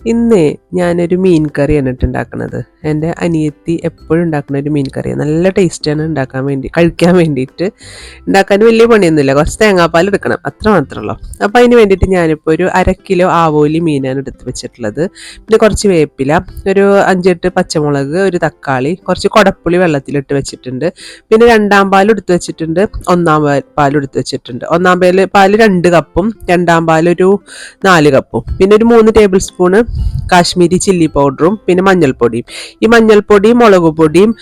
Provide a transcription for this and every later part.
ഇന്ന് ഞാനൊരു മീൻ കറി ഇട്ട് ഉണ്ടാക്കുന്നത് എന്റെ അനിയത്തി എപ്പോഴും ഉണ്ടാക്കുന്ന ഒരു മീൻ കറിയാണ് നല്ല ടേസ്റ്റാണ് ഉണ്ടാക്കാൻ വേണ്ടി കഴിക്കാൻ വേണ്ടിയിട്ട്. ഉണ്ടാക്കാൻ വലിയ പണിയൊന്നുമില്ല. കുറച്ച് തേങ്ങാപ്പാൽ എടുക്കണം. അത്ര മാത്രമല്ലോ അപ്പോൾ അതിന് വേണ്ടിയിട്ട് ഞാനിപ്പോൾ ഒരു അര കിലോ ആവോലി മീനാണ് എടുത്ത് വെച്ചിട്ടുള്ളത്. പിന്നെ കുറച്ച് വേപ്പില ഒരു അഞ്ചെട്ട് പച്ചമുളക് ഒരു തക്കാളി കുറച്ച് കുടപ്പുളി വെള്ളത്തിലിട്ട് വെച്ചിട്ടുണ്ട്. പിന്നെ രണ്ടാം പാൽ എടുത്ത് വെച്ചിട്ടുണ്ട്. ഒന്നാം പാൽ എടുത്ത് വെച്ചിട്ടുണ്ട്. ഒന്നാം പാൽ പാൽ രണ്ട് കപ്പും രണ്ടാം പാൽ ഒരു നാല് കപ്പും. പിന്നെ ഒരു മൂന്ന് ടേബിൾ സ്പൂണ് കാശ്മീരി ചില്ലി പൗഡറും പിന്നെ മഞ്ഞൾപ്പൊടിയും. ഈ മഞ്ഞൾപ്പൊടിയും മുളക് പൊടിയും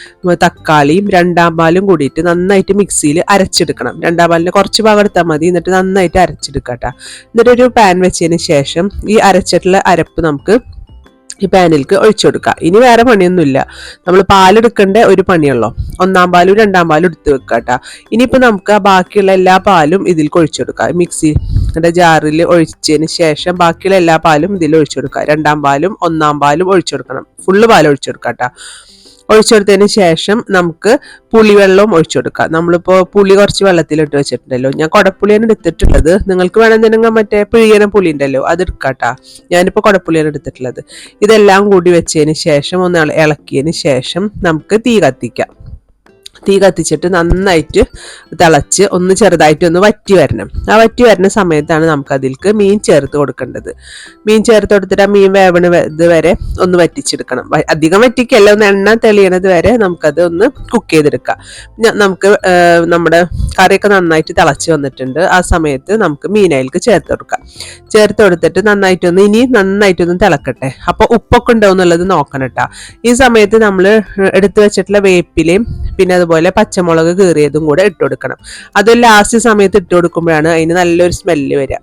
തക്കാളിയും രണ്ടാം പാലും കൂടിയിട്ട് നന്നായിട്ട് മിക്സിയിൽ അരച്ചെടുക്കണം. രണ്ടാം പാലിന് കുറച്ച് ഭാഗം എടുത്താൽ മതി. എന്നിട്ട് നന്നായിട്ട് അരച്ചെടുക്കട്ടെ. എന്നിട്ട് ഒരു പാൻ വെച്ചതിന് ശേഷം ഈ അരച്ചിട്ടുള്ള അരപ്പ് നമുക്ക് ഈ പാനിലേക്ക് ഒഴിച്ചു കൊടുക്കുക. ഇനി വേറെ പണിയൊന്നുമില്ല. നമ്മൾ പാലെടുക്കേണ്ട ഒരു പണിയുള്ളൂ. ഒന്നാം പാലും രണ്ടാം പാലും എടുത്ത് വെക്കുക കേട്ടോ. ഇനിയിപ്പോൾ നമുക്ക് ആ ബാക്കിയുള്ള എല്ലാ പാലും ഇതിൽ ഒഴിച്ചു കൊടുക്കുക. മിക്സി ജാറിൽ ഒഴിച്ചതിന് ശേഷം ബാക്കിയുള്ള എല്ലാ പാലും ഇതിൽ ഒഴിച്ചു കൊടുക്കുക. രണ്ടാം പാലും ഒന്നാം പാലും ഒഴിച്ചു കൊടുക്കണം. ഫുള്ള് പാൽ ഒഴിച്ചു കേട്ടോ. ഒഴിച്ചെടുത്തതിന് ശേഷം നമുക്ക് പുളിവെള്ളവും ഒഴിച്ചു കൊടുക്കാം നമ്മളിപ്പോൾ പുളി കുറച്ച് വെള്ളത്തിലിട്ട് വെച്ചിട്ടുണ്ടല്ലോ. ഞാൻ കുടപ്പുളിയാണ് എടുത്തിട്ടുള്ളത്. നിങ്ങൾക്ക് വേണമെന്നുണ്ടെങ്കിൽ മറ്റേ പിഴിയന പുളി ഉണ്ടല്ലോ അത് എടുക്കാട്ടാ. ഞാനിപ്പോൾ കുടപ്പുളിയാണ് എടുത്തിട്ടുള്ളത്. ഇതെല്ലാം കൂടി വെച്ചതിന് ശേഷം ഒന്ന് ഇളക്കിയതിന് ശേഷം നമുക്ക് തീ കത്തിക്കാം. തീ കത്തിച്ചിട്ട് നന്നായിട്ട് തിളച്ച് ഒന്ന് ചെറുതായിട്ട് ഒന്ന് വറ്റി വരണം. ആ വറ്റി വരുന്ന സമയത്താണ് നമുക്ക് അതിലേക്ക് മീൻ ചേർത്ത് കൊടുക്കേണ്ടത്. മീൻ ചേർത്ത് കൊടുത്തിട്ട് ആ മീൻ വേവണ ഇത് വരെ ഒന്ന് വറ്റിച്ചെടുക്കണം. അധികം വറ്റിക്കല്ല ഒന്ന് എണ്ണ തെളിയണത് വരെ നമുക്കത് ഒന്ന് കുക്ക് ചെയ്തെടുക്കാം. നമുക്ക് നമ്മുടെ കറിയൊക്കെ നന്നായിട്ട് തിളച്ച് വന്നിട്ടുണ്ട്. ആ സമയത്ത് നമുക്ക് മീനയിലേക്ക് ചേർത്ത് കൊടുക്കാം. ചേർത്ത് കൊടുത്തിട്ട് നന്നായിട്ടൊന്ന് ഇനി നന്നായിട്ടൊന്ന് തിളക്കട്ടെ. അപ്പോൾ ഉപ്പൊക്കെ ഉണ്ടോ എന്നുള്ളത് നോക്കണം കേട്ടോ ഈ സമയത്ത് നമ്മൾ എടുത്തു വെച്ചിട്ടുള്ള വേപ്പിലയും പിന്നെ അതുപോലെ പച്ചമുളക് കീറിയതും കൂടെ ഇട്ട് കൊടുക്കണം. അത് ലാസ്റ്റ് സമയത്ത് ഇട്ട് കൊടുക്കുമ്പോഴാണ് അതിന് നല്ലൊരു സ്മെല്ല് വരിക.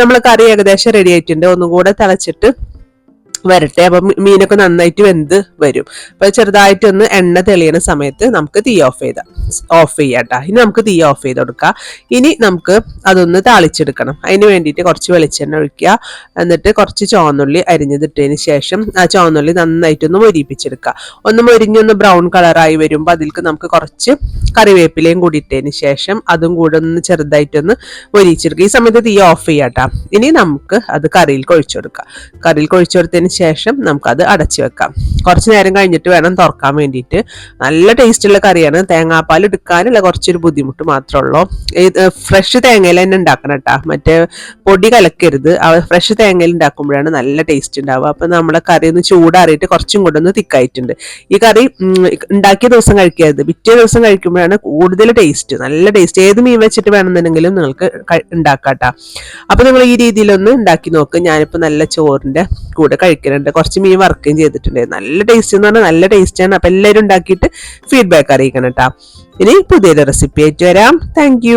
നമ്മൾ കറി ഏകദേശം റെഡി ആയിട്ടുണ്ട്. ഒന്നും കൂടെ തിളച്ചിട്ട് വരട്ടെ. അപ്പം മീനൊക്കെ നന്നായിട്ട് വെന്ത് വരും. അപ്പൊ ചെറുതായിട്ടൊന്ന് എണ്ണ തെളിയണ സമയത്ത് നമുക്ക് തീ ഓഫ് ചെയ്ത ഓഫ് ചെയ്യാട്ടാ ഇനി നമുക്ക് തീ ഓഫ് ചെയ്ത് കൊടുക്കാം. ഇനി നമുക്ക് അതൊന്ന് താളിച്ചെടുക്കണം. അതിന് വേണ്ടിയിട്ട് കുറച്ച് വെളിച്ചെണ്ണ ഒഴിക്കുക. എന്നിട്ട് കുറച്ച് ചോന്നുള്ളി അരിഞ്ഞതിട്ടതിന് ശേഷം ആ ചോന്നുള്ളി നന്നായിട്ടൊന്ന് മൊരിപ്പിച്ചെടുക്കുക. ഒന്ന് മൊരിഞ്ഞൊന്ന് ബ്രൗൺ കളറായി വരുമ്പോൾ അതിൽക്ക് നമുക്ക് കുറച്ച് കറിവേപ്പിലയും കൂടി ഇട്ടതിന് ശേഷം അതും കൂടെ ഒന്ന് ചെറുതായിട്ടൊന്ന് മൊരിച്ചെടുക്കുക. ഈ സമയത്ത് തീ ഓഫ് ചെയ്യാട്ടാ ഇനി നമുക്ക് അത് കറിയിൽ കൊഴിച്ചു കൊടുക്കാം. കറിയിൽ കൊഴിച്ചു കൊടുത്തതിന് ശേഷം നമുക്കത് അടച്ചു വെക്കാം. കുറച്ച് നേരം കഴിഞ്ഞിട്ട് വേണം തുറക്കാൻ വേണ്ടിയിട്ട്. നല്ല ടേസ്റ്റുള്ള കറിയാണ്. തേങ്ങാപ്പാൽ എടുക്കാനുള്ള കുറച്ചൊരു ബുദ്ധിമുട്ട് മാത്രമേ ഉള്ളൂ ഫ്രഷ് തേങ്ങയിൽ തന്നെ ഉണ്ടാക്കണം കേട്ടോ. മറ്റേ പൊടി കലക്കരുത്. ഫ്രഷ് തേങ്ങയിൽ ഉണ്ടാക്കുമ്പോഴാണ് നല്ല ടേസ്റ്റ് ഉണ്ടാവുക. അപ്പം നമ്മുടെ കറി ഒന്ന് ചൂടാറിയിട്ട് കുറച്ചും കൂടെ ഒന്ന് തിക്കായിട്ടുണ്ട്. ഈ കറി ഉണ്ടാക്കിയ ദിവസം കഴിക്കരുത്. പിറ്റേ ദിവസം കഴിക്കുമ്പോഴാണ് കൂടുതൽ ടേസ്റ്റ് നല്ല ടേസ്റ്റ് ഏത് മീൻ വെച്ചിട്ട് വേണമെന്നുണ്ടെങ്കിലും നിങ്ങൾക്ക് ഉണ്ടാക്കാം കേട്ടോ. അപ്പം നിങ്ങൾ ഈ രീതിയിലൊന്ന് ഉണ്ടാക്കി നോക്ക്. ഞാനിപ്പോൾ നല്ല ചോറിന്റെ കൂടെ കഴിക്കുന്നുണ്ട് കുറച്ച് മീൻ വർക്കും ചെയ്തിട്ടുണ്ട് നല്ല ടേസ്റ്റ് എന്ന് പറഞ്ഞാൽ നല്ല ടേസ്റ്റ് ആണ്. അപ്പൊ എല്ലാവരും ഉണ്ടാക്കിയിട്ട് ഫീഡ്ബാക്ക് അറിയിക്കണം കേട്ടോ ഇനി പുതിയൊരു റെസിപ്പി ആയിട്ട് വരാം. താങ്ക്